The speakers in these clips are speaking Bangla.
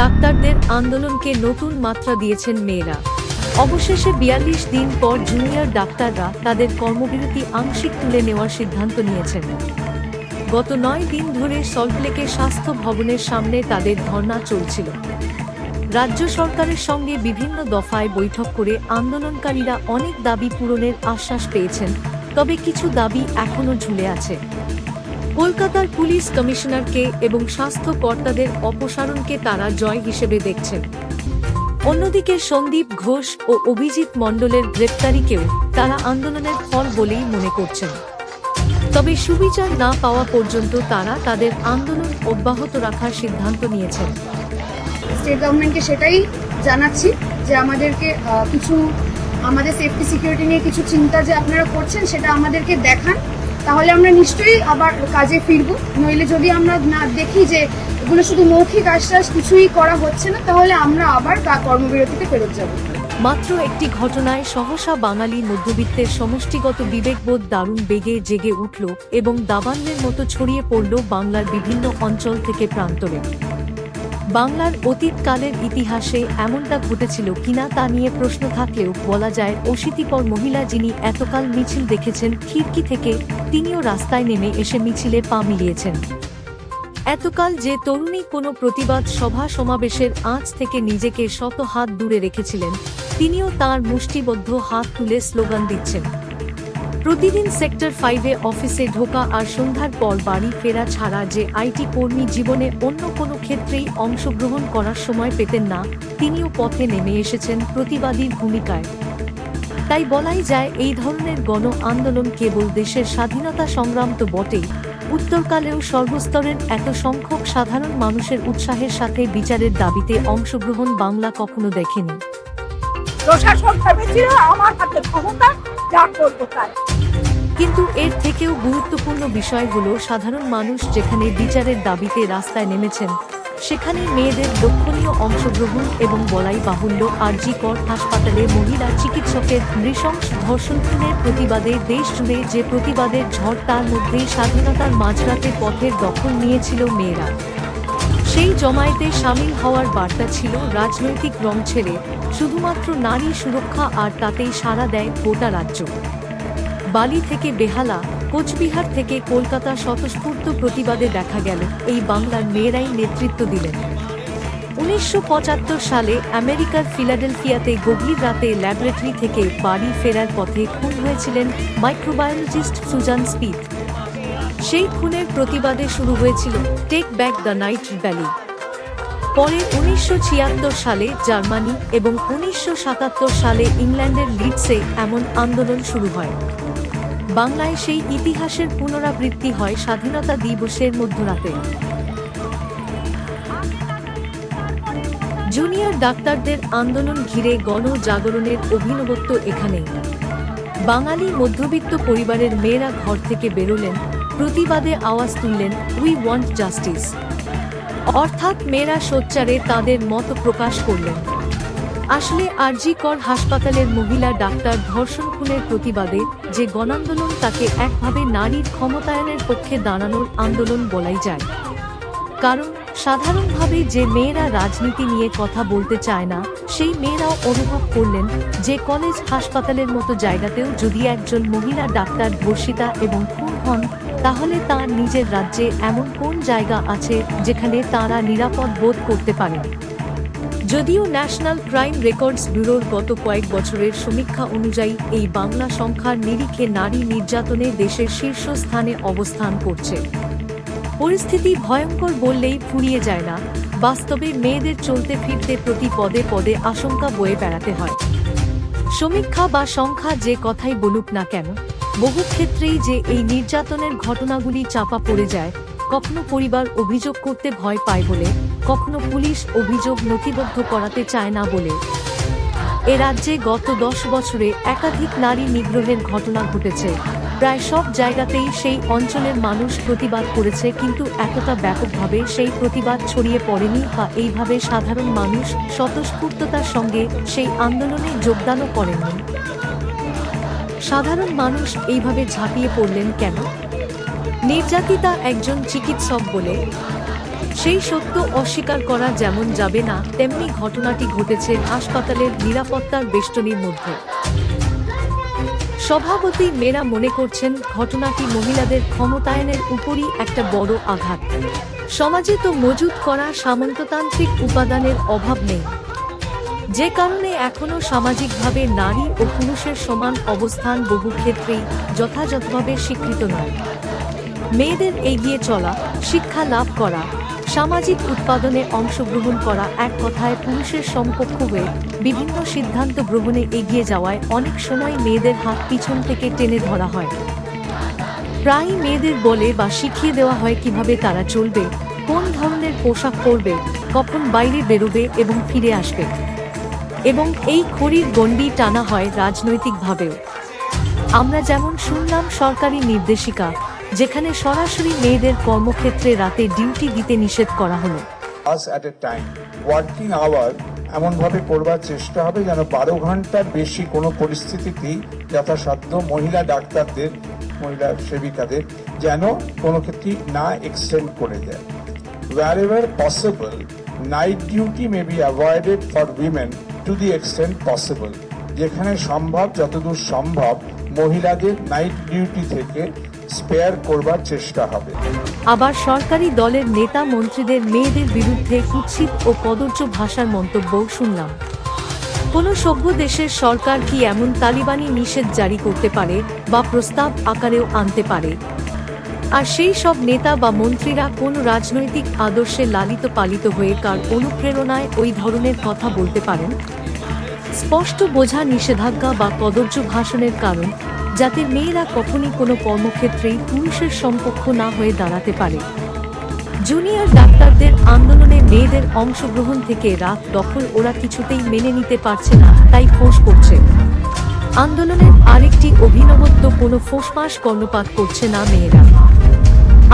ডাক্তারদের আন্দোলনকে নতুন মাত্রা দিয়েছেন মেয়েরা। অবশেষে বিয়াল্লিশ দিন পর জুনিয়র ডাক্তাররা তাদের কর্মবিরতি আংশিক তুলে নেওয়ার সিদ্ধান্ত নিয়েছেন। গত নয় দিন ধরে সল্টলেকে স্বাস্থ্য ভবনের সামনে তাদের ধর্ণা চলছিল। রাজ্য সরকারের সঙ্গে বিভিন্ন দফায় বৈঠক করে আন্দোলনকারীরা অনেক দাবি পূরণের আশ্বাস পেয়েছেন, তবে কিছু দাবি এখনও ঝুলে আছে। কলকাতার পুলিশ কমিশনারকে এবং স্বাস্থ্য কর্তাদের অপসারণকে তারা জয় হিসেবে দেখছেন। অন্যদিকে সন্দীপ ঘোষ ও অভিজিৎ মণ্ডলের গ্রেপ্তারিকেও তারা আন্দোলনের ফল বলেই মনে করছেন। তবে সুবিচার না পাওয়া পর্যন্ত তারা তাদের আন্দোলন অব্যাহত রাখার সিদ্ধান্ত নিয়েছেন। স্টেট গভর্নমেন্টকে সেটাই জানাচ্ছি যে আমাদেরকে কিছু আমাদের সেফটি সিকিউরিটি নিয়ে কিছু চিন্তা যে আপনারা করছেন সেটা আমাদেরকে দেখান। তাহলে আমরা নিশ্চয়ই আবার কাজে ফিরবো। নইলে যদি আমরা না দেখি যে এগুলো শুধু মৌখিক আশ্বাস, কিছুই করা হচ্ছে না, তাহলে আমরা আবার কর্মবিরতিতে ফেরত যাব। মাত্র একটি ঘটনায় সহসা বাঙালি মধ্যবিত্তের সমষ্টিগত বিবেকবোধ দারুণ বেগে জেগে উঠল এবং দাবান্নের মতো ছড়িয়ে পড়ল বাংলার বিভিন্ন অঞ্চল থেকে প্রান্তরে। বাংলার অতীতকালের ইতিহাসে এমনটা ঘটেছিল কিনা তা নিয়ে প্রশ্ন থাকলেও বলা যায় অশীতিপর মহিলা যিনি এতকাল মিছিল দেখেছেন, খিড়কি থেকে তিনিও রাস্তায় নেমে এসে মিছিলে পা মিলিয়েছেন। এতকাল যে তরুণী কোনো প্রতিবাদ সভা সমাবেশের আঁচ থেকে নিজেকে শত হাত দূরে রেখেছিলেন, তিনিও তার মুষ্টিবদ্ধ হাত তুলে স্লোগান দিচ্ছেন। প্রতিদিন সেক্টর ফাইভে অফিসে ঢোকা আর সন্ধ্যার পর বাড়ি ফেরা ছাড়া যে আইটি কর্মী জীবনে অন্য কোনো ক্ষেত্রেই অংশগ্রহণ করার সময় পেতেন না, তিনিও পথে নেমে এসেছেন প্রতিবাদীর ভূমিকায়। তাই বলাই যায়, এই ধরনের গণ আন্দোলন কেবল দেশের স্বাধীনতা সংগ্রাম তো বটেই উত্তরকালেও সর্বস্তরের এত সংখ্যক সাধারণ মানুষের উৎসাহের সাথে বিচারের দাবিতে অংশগ্রহণ বাংলা কখনো দেখেনি। প্রশাসন আমার হাতে ক্ষমতা যা করব তাই কিন্তু এর থেকেও গুরুত্বপূর্ণ বিষয় সাধারণ মানুষ যেখানে বিচারের দাবিতে রাস্তায় নেমেছেন, সেখানে মেয়েদের লক্ষণীয় অংশগ্রহণ এবং বলাই বাহুল্য আরজি কর হাসপাতালে মহিলা চিকিৎসকের নৃশংস ধর্ষণ খুনের প্রতিবাদে দেশ জুড়ে যে প্রতিবাদের ঝড় তার মধ্যেই স্বাধীনতার মাঝরাতে পথের দখল নিয়েছিল মেয়েরা। সেই জমায়েতে সামিল হওয়ার বার্তা ছিল রাজনৈতিক রং ছেড়ে শুধুমাত্র নারী সুরক্ষা আর তাতেই সাড়া দেয় গোটা রাজ্য। বালি থেকে বেহালা, কোচবিহার থেকে কলকাতা স্বতঃস্ফূর্ত প্রতিবাদে দেখা গেল, এই বাংলার মেয়েরাই নেতৃত্ব দিলেন। উনিশশো পঁচাত্তর সালে আমেরিকার ফিলাডেলফিয়াতে গভীর রাতে ল্যাবরেটরি থেকে বাড়ি ফেরার পথে খুন হয়েছিলেন মাইক্রোবায়োলজিস্ট সুজান স্পিথ সেই খুনের প্রতিবাদে শুরু হয়েছিল take back the night valley পরে উনিশশো ছিয়াত্তর সালে জার্মানি এবং উনিশশো সাতাত্তর সালে ইংল্যান্ডের লিডসে এমন আন্দোলন শুরু হয়। বাংলায় সেই ইতিহাসের পুনরাবৃত্তি হয় স্বাধীনতা দিবসের মধ্যরাতে। জুনিয়র ডাক্তারদের আন্দোলন ঘিরে গণজাগরণের অভিনবত্ব এখানেই। বাঙালি মধ্যবিত্ত পরিবারের মেয়েরা ঘর থেকে বেরোলেন, প্রতিবাদে আওয়াজ তুললেন উই ওয়ান্ট জাস্টিস অর্থাৎ মেয়েরা সোচ্চারে তাদের মত প্রকাশ করলেন। আসলে আরজি কর হাসপাতালের মহিলা ডাক্তার ধর্ষণ খুনের প্রতিবাদে যে গণান্দোলন তাকে একভাবে নারীর ক্ষমতায়নের পক্ষে দাঁড়ানোর আন্দোলন বলাই যায়। কারণ সাধারণভাবে যে মেয়েরা রাজনীতি নিয়ে কথা বলতে চায় না, সেই মেয়েরাও অনুভব করলেন যে কলেজ হাসপাতালের মতো জায়গাতেও যদি একজন মহিলা ডাক্তার ধর্ষিতা এবং খুন হন, তাহলে তার নিজের রাজ্যে এমন কোন জায়গা আছে যেখানে তারা নিরাপদ বোধ করতে পারেন যদিও ন্যাশনাল ক্রাইম রেকর্ডস ব্যুরোর গত কয়েক বছরের সমীক্ষা অনুযায়ী, এই বাংলা সংখ্যার নিরিখে নারী নির্যাতনে দেশের শীর্ষস্থানে অবস্থান করছে। পরিস্থিতি ভয়ঙ্কর বললেই ফুরিয়ে যায় না। বাস্তবে মেয়েদের চলতে ফিরতে প্রতি পদে পদে আশঙ্কা বয়ে বেড়াতে হয়। সমীক্ষা বা সংখ্যা যে কথাই বলুক না কেন, বহু ক্ষেত্রেই যে এই নির্যাতনের ঘটনাগুলি চাপা পড়ে যায় কখনো পরিবার অভিযোগ করতে ভয় পায় বলে, কখনো পুলিশ অভিযোগ নথিবদ্ধ করাতে চায় না বলে। এ রাজ্যে গত দশ বছরে একাধিক নারী নিগ্রহের ঘটনা ঘটেছে। প্রায় সব জায়গাতেই সেই অঞ্চলের মানুষ প্রতিবাদ করেছে কিন্তু এতটা ব্যাপকভাবে সেই প্রতিবাদ ছড়িয়ে পড়েনি বা এইভাবে সাধারণ মানুষ স্বতঃস্ফূর্ততার সঙ্গে সেই আন্দোলনে যোগদানও করেননি। সাধারণ মানুষ এইভাবে ঝাঁপিয়ে পড়লেন কেন? নির্যাতিতা একজন চিকিৎসক বলে, সেই সত্য অস্বীকার করা যেমন যাবে না, তেমনি ঘটনাটি ঘটেছে হাসপাতালের নিরাপত্তার বেষ্টনীর মধ্যে। সভাপতি মেয়েরা মনে করছেন, ঘটনাটি মহিলাদের ক্ষমতায়নের উপরই একটা বড় আঘাত। সমাজে তো মজুত করা সামন্ততান্ত্রিক উপাদানের অভাব নেই। যে কারণে এখনও সামাজিকভাবে নারী ও পুরুষের সমান অবস্থান বহু ক্ষেত্রেই যথাযথভাবে স্বীকৃত নয়। মেয়েদের এগিয়ে চলা, শিক্ষা লাভ করা, সামাজিক উৎপাদনে অংশগ্রহণ করা এক কথায় পুরুষের সমকক্ষ হয়ে বিভিন্ন সিদ্ধান্ত গ্রহণে এগিয়ে যাওয়ায় অনেক সময় মেয়েদের হাত পিছন থেকে টেনে ধরা হয়। প্রায়ই মেয়েদের বলে বা শিখিয়ে দেওয়া হয় কীভাবে তারা চলবে, কোন ধরনের পোশাক পরবে, কখন বাইরে বেরোবে এবং ফিরে আসবে। এবং এই খড়ির গণ্ডি টানা হয় রাজনৈতিকভাবেও। আমরা যেমন শুনলাম সরকারি নির্দেশিকা যেখানে সরাসরি মেয়েদের কর্মক্ষেত্রে রাতে ডিউটি দিতে নিষেধ করা হলো। As at a time working hour এমনভাবে করবার চেষ্টা হবে যেন বারো ঘণ্টার বেশি কোনো পরিস্থিতিতেই যথাসাধ্য মহিলা ডাক্তারদের, মহিলা সেবিকাদের যেন কোনো ক্ষেত্রেই না এক্সটেন্ড করে দেয়। Wherever possible night duty may be avoided for women to the extent possible যেখানে সম্ভব, যতদূর সম্ভব মহিলাদের নাইট ডিউটি থেকে স্পেয়ার করবার চেষ্টা হবে। আবার সরকারি দলের নেতা মন্ত্রীদের মেয়েদের বিরুদ্ধে কুৎসিত ও কদর্য ভাষার মন্তব্যও শুনলাম। কোন সভ্য দেশের সরকার কি এমন তালিবানি নিষেধ জারি করতে পারে বা প্রস্তাব আকারেও আনতে পারে? আর সেই সব নেতা বা মন্ত্রীরা কোন রাজনৈতিক আদর্শে লালিত পালিত হয়ে কার অনুপ্রেরণায় ওই ধরনের কথা বলতে পারেন? স্পষ্ট বোঝা নিষেধাজ্ঞা বা কদর্য ভাষণের কারণ যাতে মেয়েরা কখনই কোনো কর্মক্ষেত্রেই পুরুষের সমকক্ষ না হয়ে দাঁড়াতে পারে। জুনিয়র ডাক্তারদের আন্দোলনে মেয়েদের অংশগ্রহণ থেকে রাত দখল ওরা কিছুতেই মেনে নিতে পারছে না, তাই ফোঁস করছে। আন্দোলনের আরেকটি অভিনবত্ব কোনো ফোঁসমাস কর্ণপাত করছে না মেয়েরা।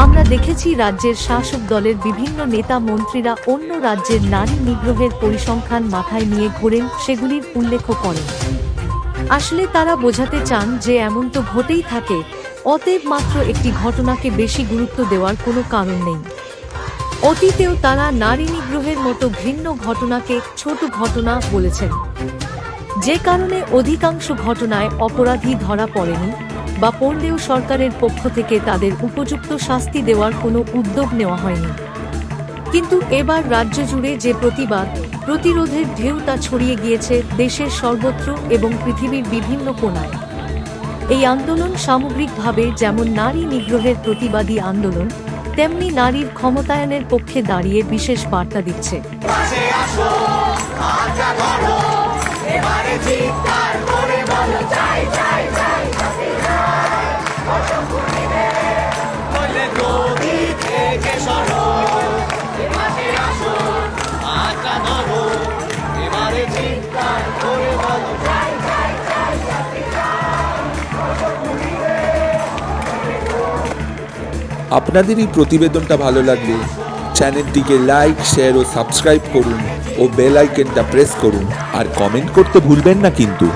আমরা দেখেছি রাজ্যের শাসক দলের বিভিন্ন নেতা মন্ত্রীরা অন্য রাজ্যের নারী নিগ্রহের পরিসংখ্যান মাথায় নিয়ে ঘোরেন, সেগুলির উল্লেখ করেন। আসলে তারা বোঝাতে চান যে এমন তো ঘটেই থাকে, অতএব মাত্র একটি ঘটনাকে বেশি গুরুত্ব দেওয়ার কোনো কারণ নেই। অতীতেও তারা নারী নিগ্রহের মতো ভিন্ন ঘটনাকে ছোট ঘটনা বলেছেন। যে কারণে অধিকাংশ ঘটনায় অপরাধী ধরা পড়েনি বা পড়লেও সরকারের পক্ষ থেকে তাদের উপযুক্ত শাস্তি দেওয়ার কোনো উদ্যোগ নেওয়া হয়নি। কিন্তু এবার রাজ্য জুড়ে যে প্রতিবাদ প্রতিরোধের ঢেউ তা ছড়িয়ে গিয়েছে দেশের সর্বত্র এবং পৃথিবীর বিভিন্ন কোণায়। এই আন্দোলন সামগ্রিকভাবে যেমন নারী নিগ্রহের প্রতিবাদী আন্দোলন, তেমনি নারীর ক্ষমতায়নের পক্ষে দাঁড়িয়ে বিশেষ বার্তা দিচ্ছে। আপনাদের এই প্রতিবেদনটা ভালো লাগলে চ্যানেলটিকে লাইক, শেয়ার ও সাবস্ক্রাইব করুন ও বেল আইকনটা প্রেস করুন। আর কমেন্ট করতে ভুলবেন না কিন্তু।